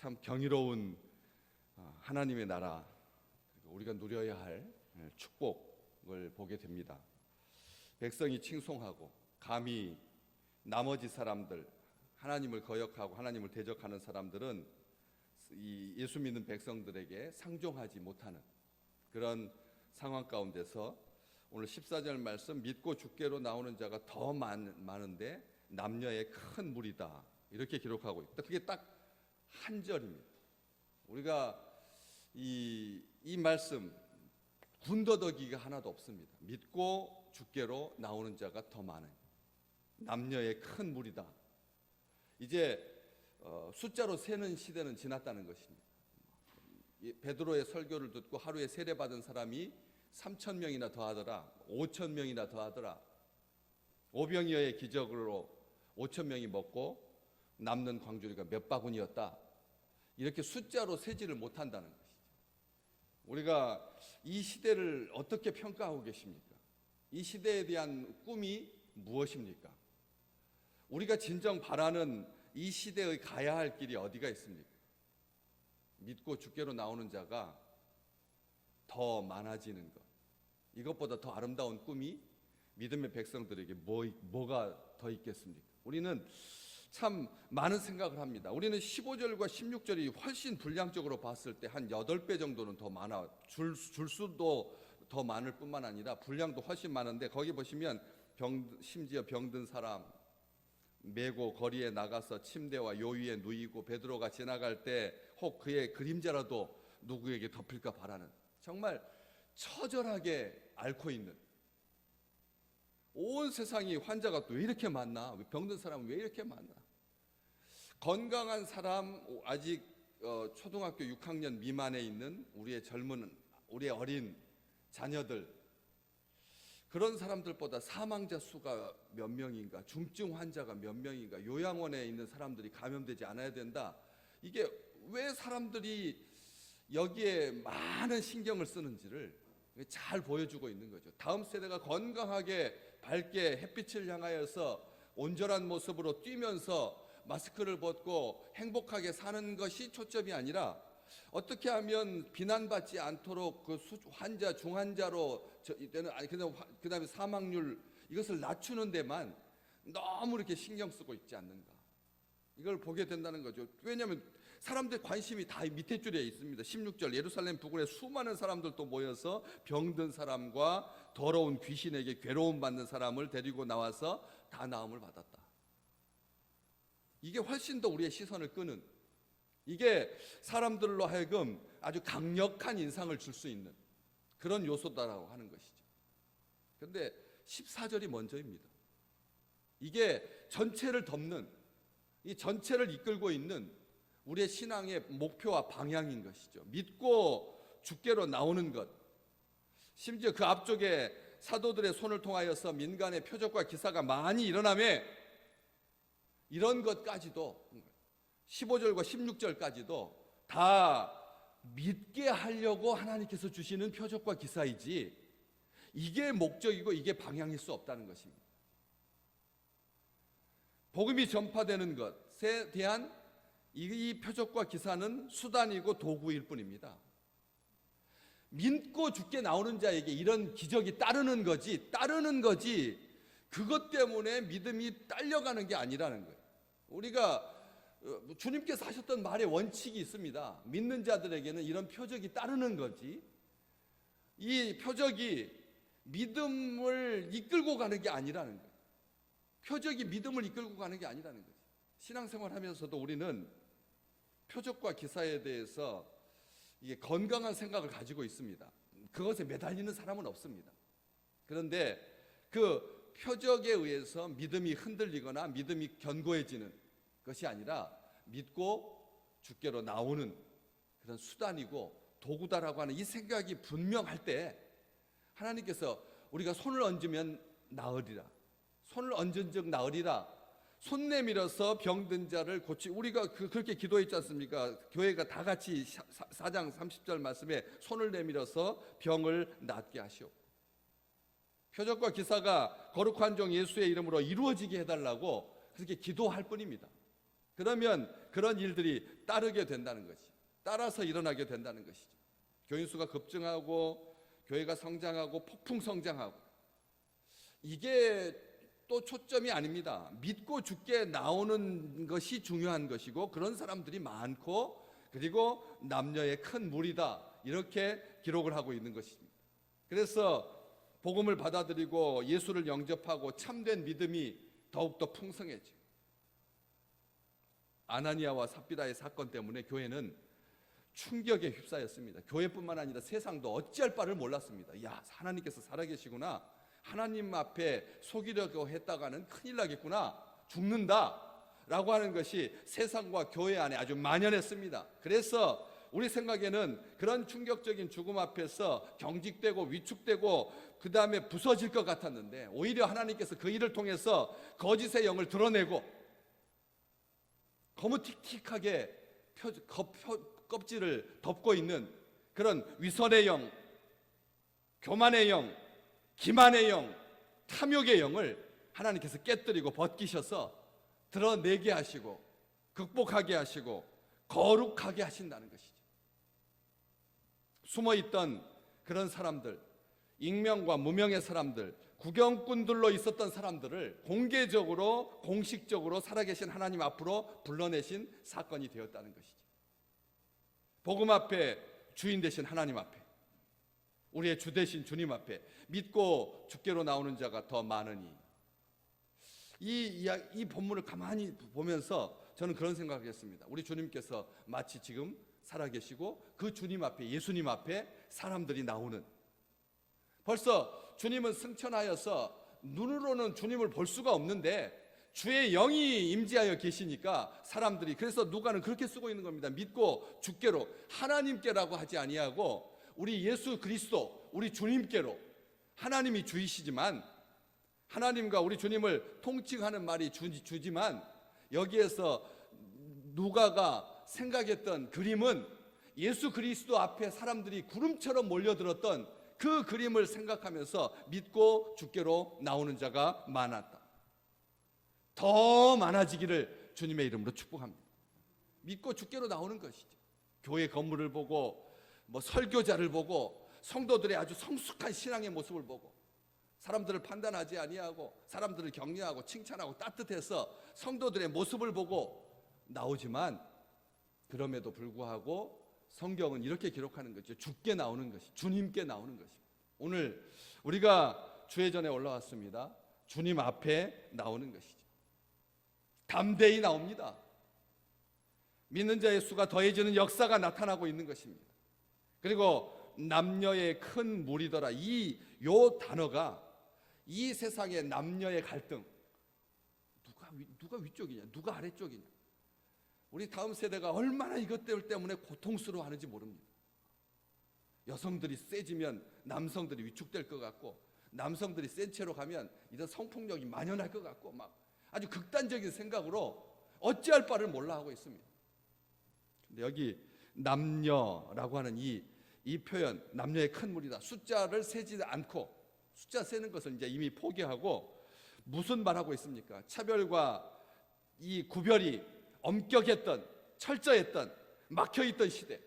참 경이로운 어, 하나님의 나라 우리가 누려야 할 예, 축복을 보게 됩니다. 백성이 칭송하고 감히 나머지 사람들 하나님을 거역하고 하나님을 대적하는 사람들은 이 예수 믿는 백성들에게 상종하지 못하는 그런 상황 가운데서 오늘 14절 말씀 믿고 죽게로 나오는 자가 더 많, 많은데 남녀의 큰 무리다 이렇게 기록하고 있다. 그게 딱 한 절입니다. 우리가 이, 이 말씀 군더더기가 하나도 없습니다. 믿고 죽게로 나오는 자가 더 많은 남녀의 큰 무리다. 이제 어, 숫자로 세는 시대는 지났다는 것입니다. 이 베드로의 설교를 듣고 하루에 세례 받은 사람이 3천 명이나 더하더라, 5천 명이나 더하더라. 오병이어의 기적으로 5천 명이 먹고 남는 광주리가 몇 바구니였다. 이렇게 숫자로 세지를 못한다는 것이죠. 우리가 이 시대를 어떻게 평가하고 계십니까? 이 시대에 대한 꿈이 무엇입니까? 우리가 진정 바라는 이 시대의 가야 할 길이 어디가 있습니까? 믿고 죽게로 나오는 자가 더 많아지는 것. 이것보다 더 아름다운 꿈이 믿음의 백성들에게 뭐, 뭐가 더 있겠습니까? 우리는 참 많은 생각을 합니다. 우리는 15절과 16절이 훨씬 분량적으로 봤을 때 한 8배 정도는 더 많아. 줄, 줄 수도 더 많을 뿐만 아니라 분량도 훨씬 많은데 거기 보시면 병, 심지어 병든 사람, 메고 거리에 나가서 침대와 요위에 누이고 베드로가 지나갈 때 혹 그의 그림자라도 누구에게 덮일까 바라는 정말 처절하게 앓고 있는 온 세상이 환자가 또 왜 이렇게 많나? 병든 사람은 왜 이렇게 많나? 건강한 사람 아직 어, 초등학교 6학년 미만에 있는 우리의 젊은 우리의 어린 자녀들 그런 사람들보다 사망자 수가 몇 명인가, 중증 환자가 몇 명인가, 요양원에 있는 사람들이 감염되지 않아야 된다. 이게 왜 사람들이 여기에 많은 신경을 쓰는지를 잘 보여주고 있는 거죠. 다음 세대가 건강하게 밝게 햇빛을 향하여서 온전한 모습으로 뛰면서 마스크를 벗고 행복하게 사는 것이 초점이 아니라 어떻게 하면 비난받지 않도록 그 수- 환자 중환자로 저 이때는 아니 그다음 그다음에 사망률 이것을 낮추는 데만 너무 이렇게 신경 쓰고 있지 않는가 이걸 보게 된다는 거죠. 왜냐하면 사람들 관심이 다 밑에 줄에 있습니다. 16절 예루살렘 부근에 수많은 사람들도 모여서 병든 사람과 더러운 귀신에게 괴로움 받는 사람을 데리고 나와서 다 나음을 받았다. 이게 훨씬 더 우리의 시선을 끄는 이게 사람들로 하여금 아주 강력한 인상을 줄 수 있는 그런 요소다라고 하는 것이죠. 그런데 14절이 먼저입니다. 이게 전체를 덮는 이 전체를 이끌고 있는 우리의 신앙의 목표와 방향인 것이죠. 믿고 죽게로 나오는 것. 심지어 그 앞쪽에 사도들의 손을 통하여서 민간의 표적과 기사가 많이 일어나며 이런 것까지도 15절과 16절까지도 다 믿게 하려고 하나님께서 주시는 표적과 기사이지 이게 목적이고 이게 방향일 수 없다는 것입니다. 복음이 전파되는 것에 대한 이 표적과 기사는 수단이고 도구일 뿐입니다. 믿고 죽게 나오는 자에게 이런 기적이 따르는 거지, 따르는 거지, 그것 때문에 믿음이 딸려가는 게 아니라는 거예요. 우리가 어, 주님께서 하셨던 말의 원칙이 있습니다. 믿는 자들에게는 이런 표적이 따르는 거지. 이 표적이 믿음을 이끌고 가는 게 아니라는 거예요. 표적이 믿음을 이끌고 가는 게 아니라는 거죠. 신앙생활 하면서도 우리는 표적과 기사에 대해서 이게 건강한 생각을 가지고 있습니다. 그것에 매달리는 사람은 없습니다. 그런데 그 표적에 의해서 믿음이 흔들리거나 믿음이 견고해지는 것이 아니라 믿고 죽게로 나오는 그런 수단이고 도구다라고 하는 이 생각이 분명할 때 하나님께서 우리가 손을 얹으면 나으리라. 손을 얹은 즉 나으리라. 손 내밀어서 병든 자를 고치 우리가 그, 그렇게 기도했지 않습니까? 교회가 다 같이 4장 30절 말씀에 손을 내밀어서 병을 낫게 하시오. 표적과 기사가 거룩한 종 예수의 이름으로 이루어지게 해달라고 그렇게 기도할 뿐입니다. 그러면 그런 일들이 따르게 된다는 것이 따라서 일어나게 된다는 것이죠. 교인 수가 급증하고 교회가 성장하고 폭풍 성장하고 이게 또 초점이 아닙니다. 믿고 죽게 나오는 것이 중요한 것이고 그런 사람들이 많고 그리고 남녀의 큰 무리다 이렇게 기록을 하고 있는 것입니다. 그래서 복음을 받아들이고 예수를 영접하고 참된 믿음이 더욱더 풍성해지고 아나니아와 삽비다의 사건 때문에 교회는 충격에 휩싸였습니다. 교회뿐만 아니라 세상도 어찌할 바를 몰랐습니다. 야, 하나님께서 살아계시구나. 하나님 앞에 속이려고 했다가는 큰일 나겠구나. 죽는다. 라고 하는 것이 세상과 교회 안에 아주 만연했습니다. 그래서 우리 생각에는 그런 충격적인 죽음 앞에서 경직되고 위축되고 그 다음에 부서질 것 같았는데 오히려 하나님께서 그 일을 통해서 거짓의 영을 드러내고 거무틱틱하게 표, 거, 표, 껍질을 덮고 있는 그런 위선의 영, 교만의 영, 기만의 영, 탐욕의 영을 하나님께서 깨뜨리고 벗기셔서 드러내게 하시고 극복하게 하시고 거룩하게 하신다는 것이죠. 숨어 있던 그런 사람들, 익명과 무명의 사람들, 구경꾼들로 있었던 사람들을 공개적으로 공식적으로 살아계신 하나님 앞으로 불러내신 사건이 되었다는 것이죠. 복음 앞에 주인 되신 하나님 앞에 우리의 주 되신 주님 앞에 믿고 주께로 나오는 자가 더 많으니 이, 이야- 이 본문을 가만히 보면서 저는 그런 생각을 했습니다. 우리 주님께서 마치 지금 살아계시고 그 주님 앞에 예수님 앞에 사람들이 나오는 벌써 주님은 승천하여서 눈으로는 주님을 볼 수가 없는데 주의 영이 임재하여 계시니까 사람들이 그래서 누가는 그렇게 쓰고 있는 겁니다. 믿고 주께로 하나님께라고 하지 아니하고 우리 예수 그리스도 우리 주님께로 하나님이 주이시지만 하나님과 우리 주님을 통칭하는 말이 주, 주지만 여기에서 누가가 생각했던 그림은 예수 그리스도 앞에 사람들이 구름처럼 몰려들었던 그 그림을 생각하면서 믿고 주께로 나오는 자가 많았다. 더 많아지기를 주님의 이름으로 축복합니다. 믿고 주께로 나오는 것이죠. 교회 건물을 보고 뭐 설교자를 보고 성도들의 아주 성숙한 신앙의 모습을 보고 사람들을 판단하지 아니하고 사람들을 격려하고 칭찬하고 따뜻해서 성도들의 모습을 보고 나오지만 그럼에도 불구하고 성경은 이렇게 기록하는 거죠. 주께 나오는 것이 주님께 나오는 것입니다. 오늘 우리가 주의 전에 올라왔습니다. 주님 앞에 나오는 것이죠. 담대히 나옵니다. 믿는 자의 수가 더해지는 역사가 나타나고 있는 것입니다. 그리고 남녀의 큰 무리더라 이 요 단어가 이 세상의 남녀의 갈등 누가 위, 누가 위쪽이냐 누가 아래쪽이냐 우리 다음 세대가 얼마나 이것 때문에 고통스러워하는지 모릅니다. 여성들이 세지면 남성들이 위축될 것 같고 남성들이 센 채로 가면 이런 성폭력이 만연할 것 같고 막 아주 극단적인 생각으로 어찌할 바를 몰라 하고 있습니다. 근데 여기 남녀라고 하는 이, 이 표현 남녀의 큰 무리다 숫자를 세지 않고 숫자 세는 것을 이제 이미 포기하고 무슨 말하고 있습니까? 차별과 이 구별이 엄격했던 철저했던 막혀 있던 시대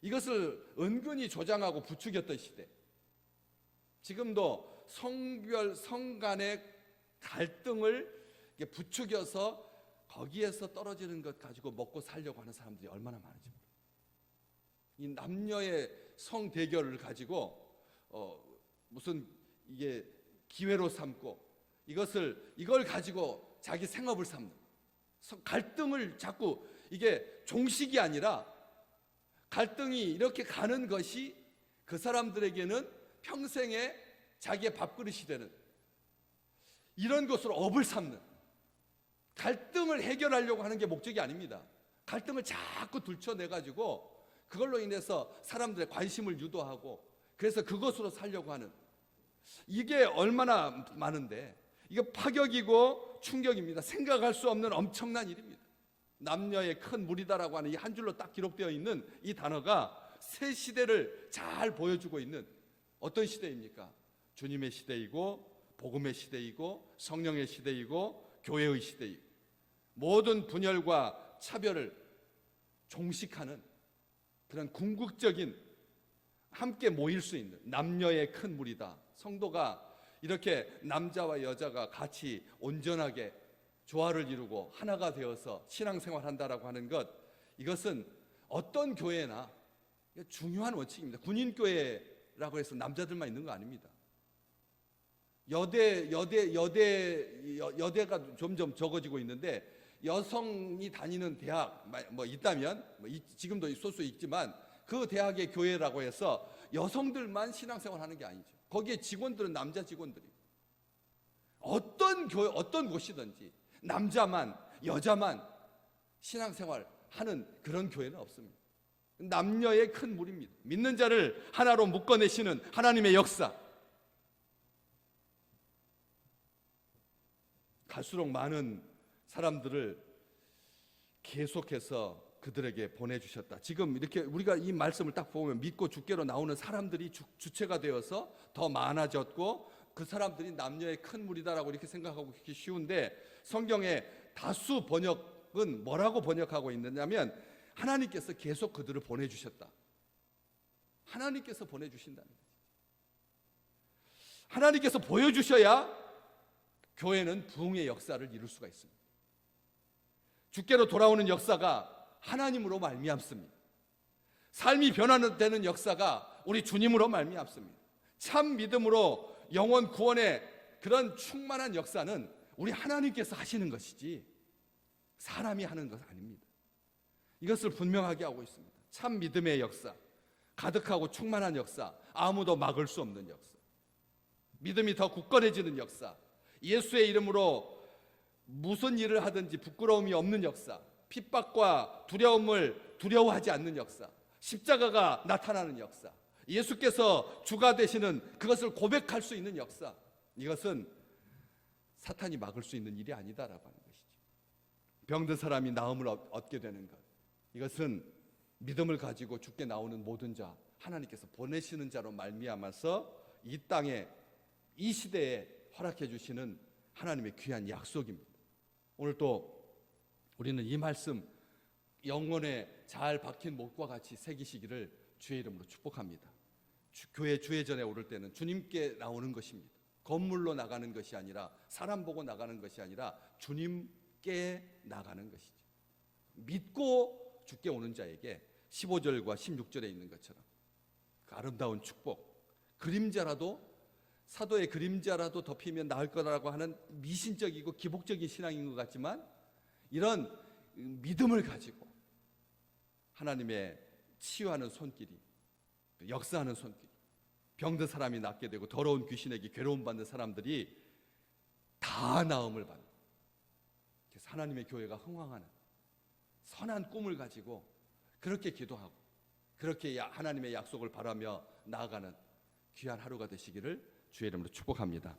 이것을 은근히 조장하고 부추겼던 시대 지금도 성별 성간의 갈등을 부추겨서 거기에서 떨어지는 것 가지고 먹고 살려고 하는 사람들이 얼마나 많은지. 이 남녀의 성 대결을 가지고 어, 무슨 이게 기회로 삼고 이것을 이걸 가지고 자기 생업을 삼는 서- 갈등을 자꾸 이게 종식이 아니라 갈등이 이렇게 가는 것이 그 사람들에게는 평생에 자기의 밥그릇이 되는 이런 것으로 업을 삼는 갈등을 해결하려고 하는 게 목적이 아닙니다. 갈등을 자꾸 들춰내 가지고 그걸로 인해서 사람들의 관심을 유도하고 그래서 그것으로 살려고 하는 이게 얼마나 많은데 이거 파격이고 충격입니다. 생각할 수 없는 엄청난 일입니다. 남녀의 큰 무리다라고 하는 이 한 줄로 딱 기록되어 있는 이 단어가 새 시대를 잘 보여주고 있는 어떤 시대입니까? 주님의 시대이고 복음의 시대이고 성령의 시대이고 교회의 시대이고 모든 분열과 차별을 종식하는 그런 궁극적인 함께 모일 수 있는 남녀의 큰 무리다. 성도가 이렇게 남자와 여자가 같이 온전하게 조화를 이루고 하나가 되어서 신앙생활 한다라고 하는 것 이것은 어떤 교회나 중요한 원칙입니다. 군인 교회라고 해서 남자들만 있는 거 아닙니다. 여대 여대 여대 여, 여대가 점점 적어지고 있는데 여성이 다니는 대학 뭐 있다면 뭐 이- 지금도 소수 있지만 그 대학의 교회라고 해서 여성들만 신앙생활 하는 게 아니죠. 거기에 직원들은 남자 직원들이 어떤 교회 어떤 곳이든지 남자만 여자만 신앙생활 하는 그런 교회는 없습니다. 남녀의 큰 무리입니다. 믿는 자를 하나로 묶어내시는 하나님의 역사. 갈수록 많은 사람들을 계속해서 그들에게 보내주셨다. 지금 이렇게 우리가 이 말씀을 딱 보면 믿고 주께로 나오는 사람들이 주, 주체가 되어서 더 많아졌고 그 사람들이 남녀의 큰 무리다라고 이렇게 생각하고 그렇게 쉬운데 성경의 다수 번역은 뭐라고 번역하고 있느냐면 하나님께서 계속 그들을 보내주셨다. 하나님께서 보내주신다는 거죠. 하나님께서 보여주셔야 교회는 부흥의 역사를 이룰 수가 있습니다. 주께로 돌아오는 역사가 하나님으로 말미암습니다. 삶이 변화되는 역사가 우리 주님으로 말미암습니다. 참 믿음으로 영원 구원의 그런 충만한 역사는 우리 하나님께서 하시는 것이지 사람이 하는 것 아닙니다. 이것을 분명하게 하고 있습니다. 참 믿음의 역사, 가득하고 충만한 역사, 아무도 막을 수 없는 역사. 믿음이 더 굳건해지는 역사. 예수의 이름으로 무슨 일을 하든지 부끄러움이 없는 역사. 핍박과 두려움을 두려워하지 않는 역사. 십자가가 나타나는 역사. 예수께서 주가 되시는 그것을 고백할 수 있는 역사. 이것은 사탄이 막을 수 있는 일이 아니다라고 하는 것이죠. 병든 사람이 나음을 얻- 얻게 되는 것. 이것은 믿음을 가지고 죽게 나오는 모든 자 하나님께서 보내시는 자로 말미암아서 이 땅에 이 시대에 허락해 주시는 하나님의 귀한 약속입니다. 오늘 또 우리는 이 말씀 영혼에 잘 박힌 목과 같이 새기시기를 주의 이름으로 축복합니다. 주- 교회 주회전에 오를 때는 주님께 나오는 것입니다. 건물로 나가는 것이 아니라 사람 보고 나가는 것이 아니라 주님께 나가는 것이죠. 믿고 죽게 오는 자에게 15절과 16절에 있는 것처럼 그 아름다운 축복, 그림자라도 사도의 그림자라도 덮이면 나을 거라고 하는 미신적이고 기복적인 신앙인 것 같지만 이런 믿음을 가지고 하나님의 치유하는 손길이 역사하는 손길 병든 사람이 낫게 되고 더러운 귀신에게 괴로움 받는 사람들이 다 나음을 받는 그래서 하나님의 교회가 흥왕하는 선한 꿈을 가지고 그렇게 기도하고 그렇게 야- 하나님의 약속을 바라며 나아가는 귀한 하루가 되시기를 주의 이름으로 축복합니다.